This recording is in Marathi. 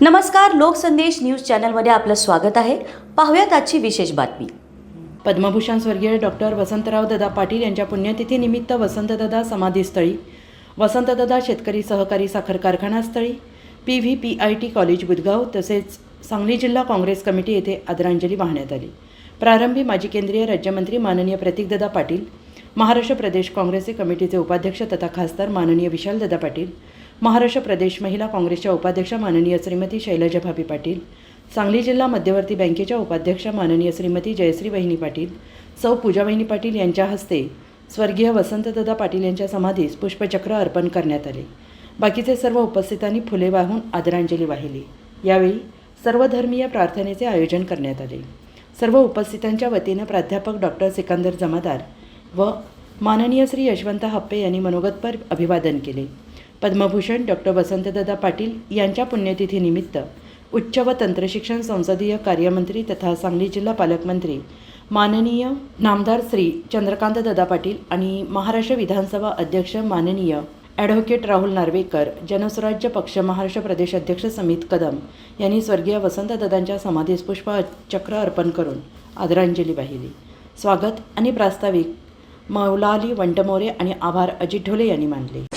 नमस्कार लोकसंदेश न्यूज चॅनलमध्ये आपलं स्वागत आहे. पाहूयात आजची विशेष बातमी. पद्मभूषण स्वर्गीय डॉक्टर वसंतराव ददा पाटील यांच्या पुण्यतिथीनिमित्त वसंतदादा समाधीस्थळी वसंतदादा शेतकरी सहकारी साखर कारखानास्थळी P V P I T college Budhgaon तसेच सांगली जिल्हा काँग्रेस कमिटी येथे आदरांजली वाहण्यात आली. प्रारंभी माजी केंद्रीय राज्यमंत्री माननीय प्रतीकदादा पाटील महाराष्ट्र प्रदेश काँग्रेसचे कमिटीचे उपाध्यक्ष तथा खासदार माननीय विशालदादा पाटील महाराष्ट्र प्रदेश महिला काँग्रेसच्या उपाध्यक्षा माननीय श्रीमती शैलजा भाभी पाटील सांगली जिल्हा मध्यवर्ती बँकेच्या उपाध्यक्षा माननीय श्रीमती जयश्री वहिनी पाटील सौ पूजा वहिनी पाटील यांच्या हस्ते स्वर्गीय वसंतदादा पाटील यांच्या समाधीस पुष्पचक्र अर्पण करण्यात आले. बाकीचे सर्व उपस्थितांनी फुले वाहून आदरांजली वाहिली. यावेळी सर्वधर्मीय प्रार्थनेचे आयोजन करण्यात आले. सर्व उपस्थितांच्या वतीनं प्राध्यापक डॉक्टर सिकंदर जमादार व माननीय श्री यशवंत हप्पे यांनी मनोगतपर अभिवादन केले. पद्मभूषण डॉक्टर वसंतदादा पाटील यांच्या पुण्यतिथीनिमित्त उच्च व तंत्रशिक्षण संसदीय कार्यमंत्री तथा सांगली जिल्हा पालकमंत्री माननीय नामदार श्री चंद्रकांतदादा पाटील आणि महाराष्ट्र विधानसभा अध्यक्ष माननीय ॲडव्होकेट राहुल नार्वेकर जनस्वराज्य पक्ष महाराष्ट्र प्रदेश अध्यक्ष समित कदम यांनी स्वर्गीय वसंतदादांच्या समाधीस पुष्पचक्र अर्पण करून आदरांजली वाहिली. स्वागत आणि प्रास्ताविक मौलाली वंटमोरे आणि आभार अजित ढोले यांनी मानले.